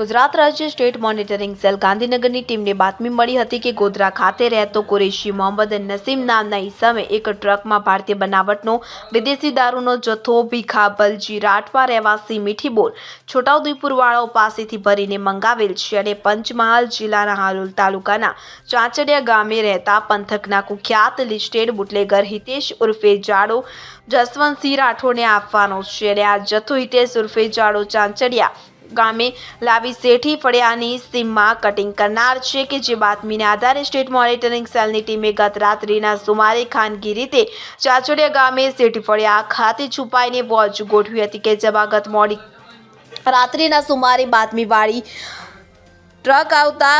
ગુજરાત રાજ્ય state monitoring cell ગાંધીનગરની ટીમને બાતમી મળી હતી કે ગોધરા ખાતે રહેતો કુરેશી મોહમ્મદ નસીમ નામના ઈસમે એક ટ્રકમાં ભારતીય બનાવટનો વિદેશી દારૂનો જથ્થો ભીખાબલજી રાઠવા, રહેવાસી, મીઠી બોલ, છોટાઉદેપુરવાળાઓ પાસેથી ભરીને મંગાવેલ છે અને પંચમહાલ જિલ્લાના હાલોલ તાલુકાના ચાંચડિયા ગામે રહેતા પંથકના કુખ્યાત લિસ્ટેડ બુટલેગર હિતેશ ઉર્ફે જાડો જસવંતસિંહ રાઠોડને આપવાનો છે અને આ જથ્થો હિતેશ ઉર્ફે જાડો ચાંચડિયા ગામે લાવી શેઠી ફળિયાની સીમમાં કટિંગ કરનાર છે કે જે બાતમીને આધારે સ્ટેટ મોનિટરિંગ સેલની ટીમે ગત રાત્રિના સુમારે ખાનગી રીતે ચાચોડિયા ગામે શેઠી ફળિયા ખાતે છુપાઈને વોચ ગોઠવી હતી કે જેમાં ગત મોડી રાત્રિના સુમારે બાતમીવાળી ટ્રક આવતા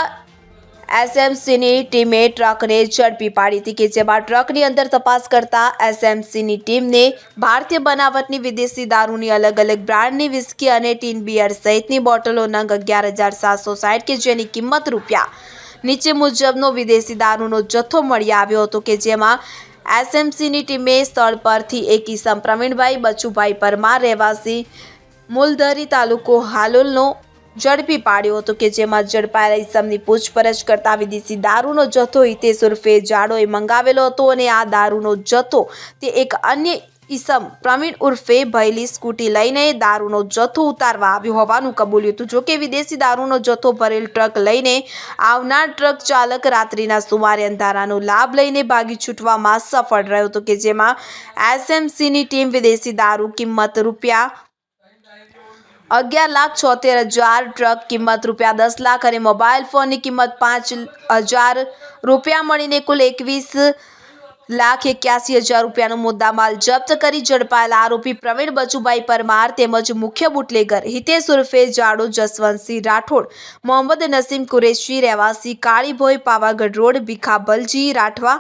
એસએમસીની ટીમે ટ્રકને ઝડપી પાડી હતી કે જેમાં ટ્રકની અંદર તપાસ કરતા એસએમસીની ટીમને ભારતીય બનાવટની વિદેશી દારૂની અલગ અલગ બ્રાન્ડની વિસ્કી અને ટીન બિયર સહિતની બોટલો નંગ અગિયાર હજાર સાતસો સાઠ કે જેની કિંમત રૂપિયા નીચે મુજબનો વિદેશી દારૂનો જથ્થો મળી આવ્યો હતો કે જેમાં એસએમસીની ટીમે સ્થળ પરથી એક ઈસમ પ્રવીણભાઈ બચુભાઈ પરમાર, રહેવાસી, મુલધરી તાલુકો હાલોલનો ઝડપી પાડ્યો હતો કે જેમાં ઝડપાયેલા ઈસમની પૂછપરછ કરતા વિદેશી દારૂનો જથ્થો હિતેશ ઉર્ફે જાડોએ મંગાવેલો હતો અને આ દારૂનો જથ્થો તે એક અન્ય ઈસમ પ્રવીણ ઉર્ફે ભયલી સ્કૂટી લઈને દારૂનો જથ્થો ઉતારવા આવ્યો હોવાનું કબૂલ્યું હતું. જોકે વિદેશી દારૂનો જથ્થો ભરેલ ટ્રક લઈને આવનાર ટ્રક ચાલક રાત્રિના સુમારે અંધારાનો લાભ લઈને ભાગી છૂટવામાં સફળ રહ્યો હતો કે જેમાં એસએમસીની ટીમ વિદેશી દારૂ કિંમત રૂપિયા અગિયાર લાખ છોતેર હજાર ટ્રક કિંમત રૂપિયા દસ લાખ અને મોબાઈલ ફોનની કિંમત પાંચ હજાર રૂપિયા મળીને કુલ એકવીસ લાખ એક્યાસી હજાર રૂપિયાનો મુદ્દામાલ જપ્ત કરી ઝડપાયેલા આરોપી પ્રવીણ બચુભાઈ પરમાર તેમજ મુખ્ય બુટલેગર હિતેશ ઉર્ફે જાડો જસવંતસિંહ રાઠોડ, મોહમ્મદ નસીમ કુરેશી, રહેવાસી કાળીભોઈ પાવાગઢ રોડ, ભીખાબલજી રાઠવા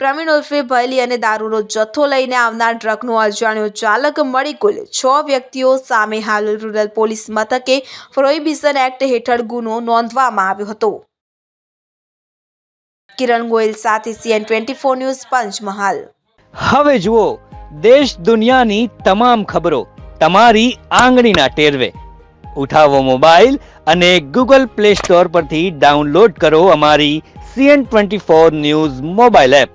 પ્રવીણ ઉર્ફે ભયલી અને દારૂનો જથ્થો લઈને આવનાર ટ્રકનો અજાણ્યો ચાલક મળી કુલ છ વ્યક્તિઓ સામે હાલ રૂરલ પોલીસ મથકે પ્રોહિબિશન એક્ટ હેઠળ ગુનો નોંધવામાં આવ્યો હતો. કિરણ ગોયલ સાથે CN twenty four news Panchmahal. હવે જુઓ, દેશ દુનિયાની તમામ ખબરો તમારી આંગળીના ટેરવે. ઉઠાવો મોબાઈલ અને ગૂગલ પ્લે સ્ટોર પરથી ડાઉનલોડ કરો અમારી CN twenty four news mobile app.